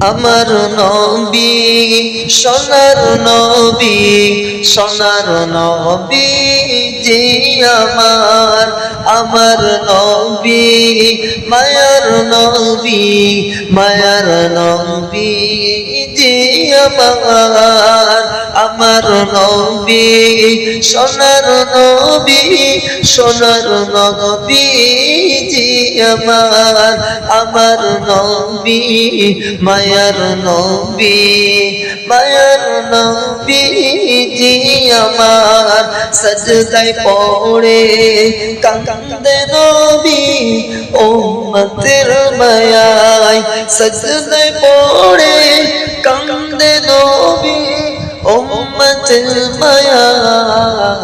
আমার নবী, সোনার নবী সোনার নবী যে আমার আমার নবী, মায়ার নবী মায়ার নবী যে আমার। আমার নবী, সোনার নবী সোনার নবী জি আমার। আমার নবী, মায়ার নবী মায়ার নবী জি আমার। সজদাই পড়ে কান্দে নবী ও মতের মায়ায় সজদাই পড়ে উম্মতের মায়ায়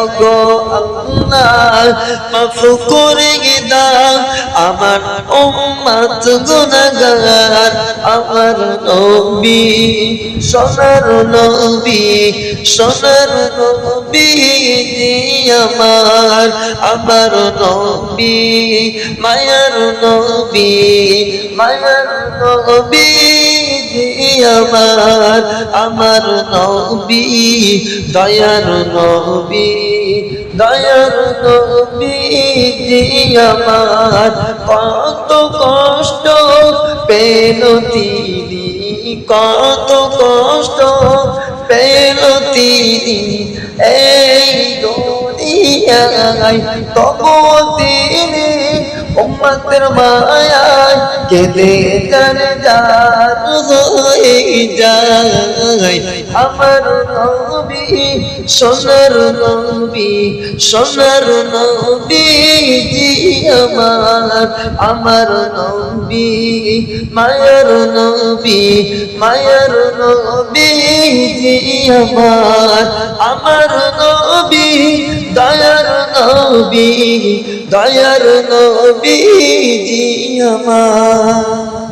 ওগো আল্লাহ, মাফ করে দাও। আমার উম্মত গুনাহগার, আমার নবী, সোনার নবী সোনার নবী আমার আমার নবী, মায়ার নবী মায়ার নবী। আমার আমার নবী, দয়ার নবী দয়ার নবী আমার কত কষ্ট পেল তিনি, কত কষ্ট পেল তিনি এই দুনিয়ায়। তিনি মায়ায় কেঁদে কার যার হয়ে যায় আমার নবী, সোনার নবী সোনার নবী জি আমার। আমার নবী, মায়ার নবী মায়ার নবী জি আমার। আমার নবী, দয়ার নবী দয়ার নবী জি আমার।